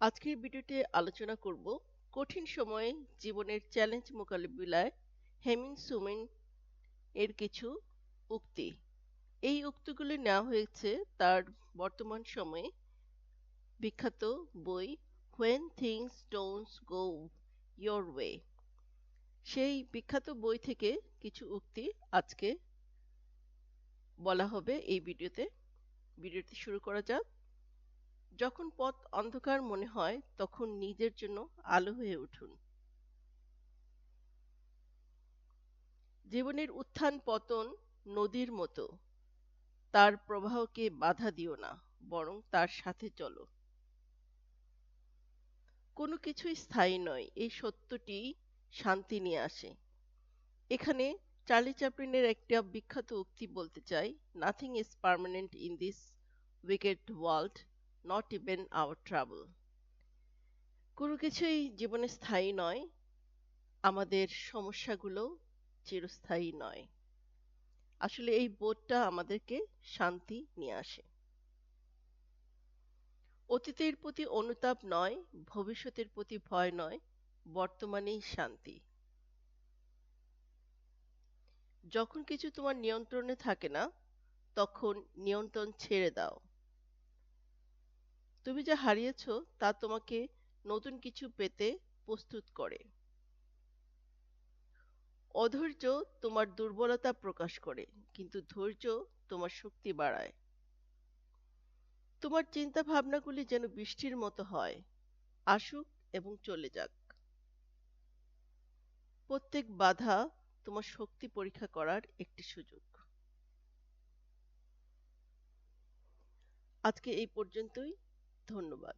আজকের ভিডিওতে আলোচনা করব কঠিন সময়ে জীবনের চ্যালেঞ্জ মোকাবিলায় হেমিং সুমিন এর কিছু উক্তি। এই উক্তিগুলি নেওয়া হয়েছে তার বর্তমান সময়ে বিখ্যাত বই when things don't go your way সেই বিখ্যাত বই থেকে কিছু উক্তি আজকে বলা হবে এই ভিডিওতে। ভিডিওটি শুরু করা যাক। যখন পথ অন্ধকার মনে হয়, তখন নিজের জন্য আলো হয়ে উঠুন। জীবনের উত্থান পতন নদীর মতো। তার প্রবাহকে বাধা দিও না, বরং তার সাথে চলো। কোনো কিছুই স্থায়ী নয়, এই সত্যটি শান্তি নিয়ে আসে। এখানে চার্লি চ্যাপলিনের একটা বিখ্যাত উক্তি বলতে চাই nothing is permanent in this wicked world not even our travel কোনো কিছুই জীবনে স্থায়ী নয়, আমাদের সমস্যাগুলো চিরস্থায়ী নয়। আসলে এই বোধটা আমাদেরকে শান্তি নিয়ে আসে। অতীতের প্রতি অনুতাপ নয়, ভবিষ্যতের প্রতি ভয় নয়, বর্তমানেই শান্তি। যখন কিছু তোমার নিয়ন্ত্রণে থাকে না, তখন নিয়ন্ত্রণ ছেড়ে দাও। তুমি যা হারিয়েছ তা তোমাকে নতুন কিছু পেতে প্রস্তুত করে। অধৈর্য তোমার দুর্বলতা প্রকাশ করে, কিন্তু ধৈর্য তোমার শক্তি বাড়ায়। তোমার চিন্তা ভাবনাগুলি যেন বৃষ্টির মতো হয়, আসুক এবং চলে যাক। প্রত্যেক বাধা তোমার শক্তি পরীক্ষা করার একটি সুযোগ। আজকে এই পর্যন্তই। ধন্যবাদ।